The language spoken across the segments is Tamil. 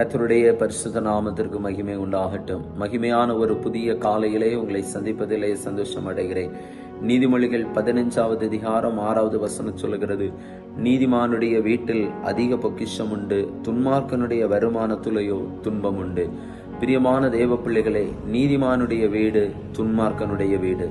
கத்தருடைய பரிசுத்த நாமத்திற்கு மகிமை உண்டாகட்டும். மகிமையான ஒரு புதிய காலையிலே உங்களை சந்திப்பதிலே சந்தோஷம் அடைகிறேன். நீதிமொழிகள் பதினஞ்சாவது அதிகாரம் ஆறாவது வசனம் சொல்லுகிறது நீதிமானுடைய வீட்டில் அதிக பொக்கிஷம் உண்டு துன்மார்க்கனுடைய வருமானத்துலையோ துன்பம் உண்டு. பிரியமான தேவ பிள்ளைகளே நீதிமானுடைய வீடு துன்மார்க்கனுடைய வீடு.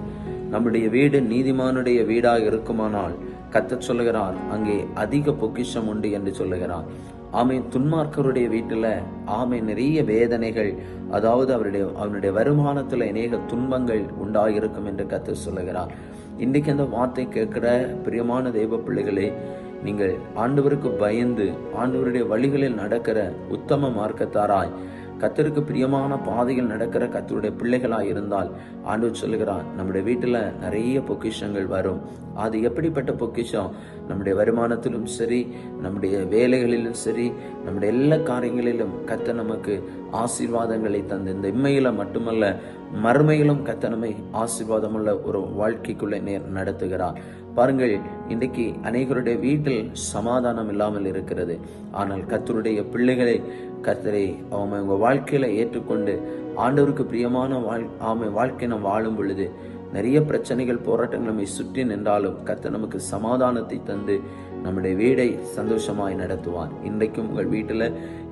நம்முடைய வீடு நீதிமானுடைய வீடாக இருக்குமானால் கத்த சொல்லுகிறார் அங்கே அதிக பொக்கிஷம் உண்டு என்று சொல்லுகிறார். ஆமை துன்மார்க்கருடைய வீட்டில் ஆமை நிறைய வேதனைகள் அதாவது அவருடைய அவனுடைய வருமானத்தில் அநேக துன்பங்கள் உண்டாயிருக்கும் என்று கத்து சொல்லுகிறார். இன்றைக்கு அந்த வார்த்தை கேட்கிற பிரியமான தெய்வ பிள்ளைகளே நீங்கள் ஆண்டவருக்கு பயந்து ஆண்டவருடைய வழிகளில் நடக்கிற உத்தம மார்க்கத்தாராய் கத்தருக்கு பிரியமான பாதையில் நடக்கிற கத்தருடைய பிள்ளைகளாக இருந்தால் ஆண்டவர் சொல்லுகிறார் நம்முடைய வீட்டில் நிறைய பொக்கிஷங்கள் வரும். அது எப்படிப்பட்ட பொக்கிஷம்? நம்முடைய வருமானத்திலும் சரி நம்முடைய வேலைகளிலும் சரி நம்முடைய எல்லா காரியங்களிலும் கத்த நமக்கு ஆசீர்வாதங்களை தந்து இந்த இம்மையில மட்டுமல்ல மறுமையிலும் கத்தனமை ஆசீர்வாதமுள்ள ஒரு வாழ்க்கைக்குள்ளே நேர் நடத்துகிறார். பாருங்கள் இன்றைக்கு அநேகருடைய வீட்டில் சமாதானம் இல்லாமல் இருக்கிறது. ஆனால் கத்தருடைய பிள்ளைகளை கத்தரை அவங்க உங்க வாழ்க்கையில ஏற்றுக்கொண்டு ஆண்டவருக்கு பிரியமான வாழ் ஆமை வாழ்க்கை நாம் வாழும் பொழுது நிறைய பிரச்சனைகள் போராட்டங்கள் நம்மை சுற்றி நின்றாலும் கத்த நமக்கு சமாதானத்தை தந்து நம்முடைய வீடை சந்தோஷமாய் நடத்துவார். இன்றைக்கும் உங்கள் வீட்டில்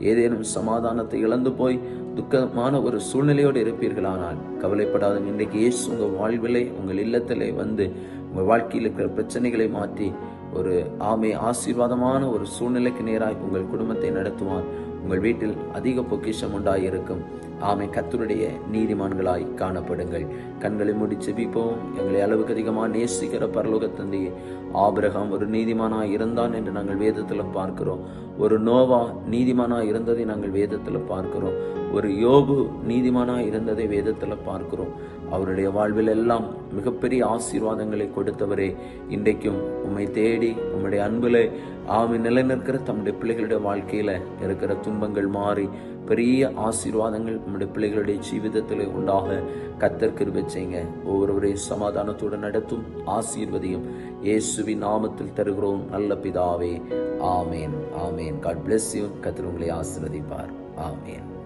ஏதேனும் சமாதானத்தை இழந்து போய் துக்கமான ஒரு சூழ்நிலையோடு இருப்பீர்களானால் கவலைப்படாத. இன்றைக்கு இயேசு உங்கள் வாழ்விலே உங்கள் இல்லத்திலே வந்து உங்கள் வாழ்க்கையில் இருக்கிற பிரச்சனைகளை மாற்றி ஒரு ஆமை ஆசீர்வாதமான ஒரு சூழ்நிலைக்கு நேராக உங்கள் குடும்பத்தை நடத்துவான் உங்கள் வீட்டில் அதிக பொக்கிஷம் உண்டாயிருக்கும். ஆமை கத்தருடைய நீதிமான்களாய் காணப்படுங்கள். கண்களை முடிச்சு செபிப்போம் எங்களை அளவுக்கு அதிகமாக நேசிக்கிற பரலோக தந்தையே ஆபிரகாம் ஒரு நீதிமானாக இருந்தான் என்று நாங்கள் வேதத்தில் பார்க்கிறோம். ஒரு நோவா நீதிமானாக இருந்ததை நாங்கள் வேதத்தில் பார்க்கிறோம். ஒரு யோபு நீதிமானாக இருந்ததை வேதத்தில் பார்க்கிறோம். அவருடைய வாழ்வில் எல்லாம் மிகப்பெரிய ஆசீர்வாதங்களை கொடுத்தவரே. இன்றைக்கும் உம்மை தேடி உம்முடைய அன்பில் ஆமை நிலைநிற்கிற தம்முடைய பிள்ளைகளுடைய வாழ்க்கையில் இருக்கிற துன்பங்கள் மாறி பெரிய ஆசீர்வாதங்கள் நம்முடைய பிள்ளைகளுடைய ஜீவிதத்தில் உண்டாக கத்தர் கிருபை செய்யுங்க. ஒவ்வொருவரையும் சமாதானத்துடன் நடத்தும் ஆசீர்வதியும் இயேசுவின் நாமத்தில் தருகிறோம் நல்ல பிதாவே. Amen amen. God bless you கத்திர உங்களை ஆசீர்வதிப்பார். ஆமேன்.